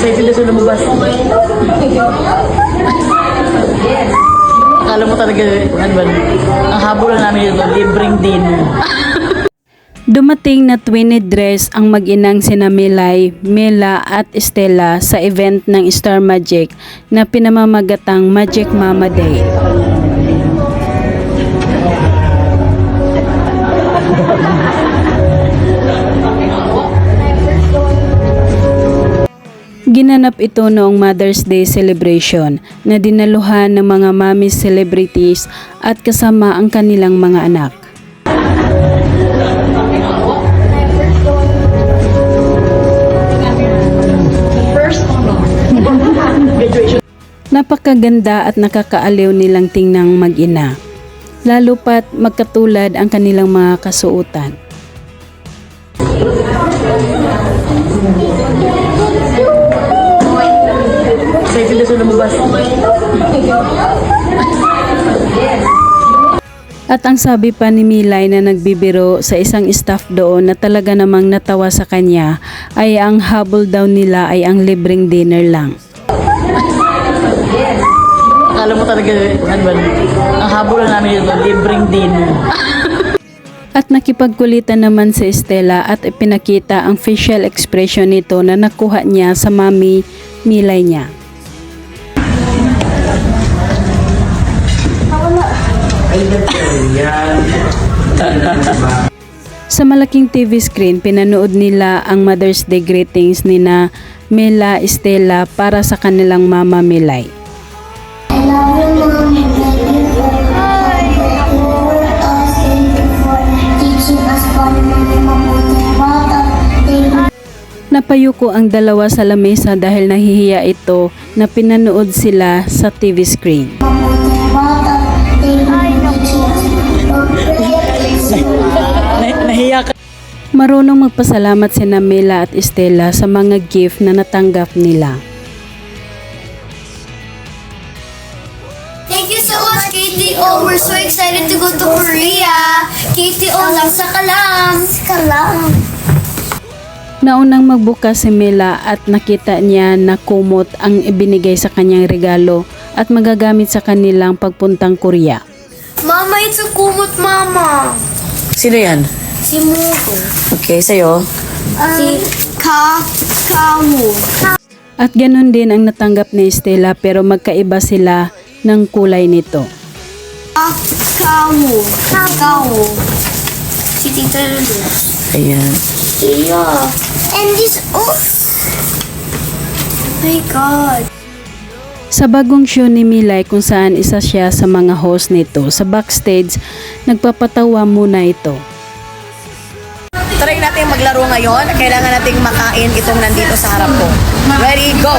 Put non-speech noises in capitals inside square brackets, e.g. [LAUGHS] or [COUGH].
Excited na siya lumabas. Akala mo talaga, ano ba, ang habol lang namin dito, libreng dinner. Dumating na twined dress ang mag-inang sina Milay, Mela at Estela sa event ng Star Magic na pinamamagatang Magic Mama Day. Ginanap ito noong Mother's Day celebration na dinaluhan ng mga mommy celebrities at kasama ang kanilang mga anak. Napakaganda at nakakaaliw nilang tingnang mag-ina. Lalo pat magkatulad ang kanilang mga kasuotan. Lumabas. At ang sabi pa ni Milay na nagbibiro sa isang staff doon na talaga namang natawa sa kanya ay ang habol daw nila ay ang libreng dinner lang. Akala mo talaga, ano ang habol namin dito, libreng dinner. [LAUGHS] At nakipagkulitan naman si Estela at ipinakita ang facial expression nito na nakuha niya sa mami Milay niya. Sa malaking TV screen, pinanood nila ang Mother's Day greetings ni na Mela Estela para sa kanilang mama Milay. Napayuko ang dalawa sa lamesa dahil nahihiya ito na pinanood sila sa TV screen. Marunong magpasalamat si Mela at Estela sa mga gift na natanggap nila. Thank you so much, KTO. We're so excited to go to Korea. KTO, nasa ka lang. ka lang. Naunang magbukas si Mela at nakita niya na kumot ang ibinigay sa kanyang regalo at magagamit sa kanilang pagpuntang Korea. Mama, it's a kumot, Mama. Sino yan? Si Mugo. Okay, sa'yo. si Ka... Kawo. At ganun din ang natanggap ni Estela pero magkaiba sila ng kulay nito. Ka... Kawo. Kawo. Si Tita Lulu. Ayan. Yeah. And this... Oh! my God. Sa bagong show ni Milay kung saan isa siya sa mga host nito, sa backstage, nagpapatawa muna ito. Try natin maglaro ngayon. Kailangan nating makain itong nandito sa harap ko. Ready, go!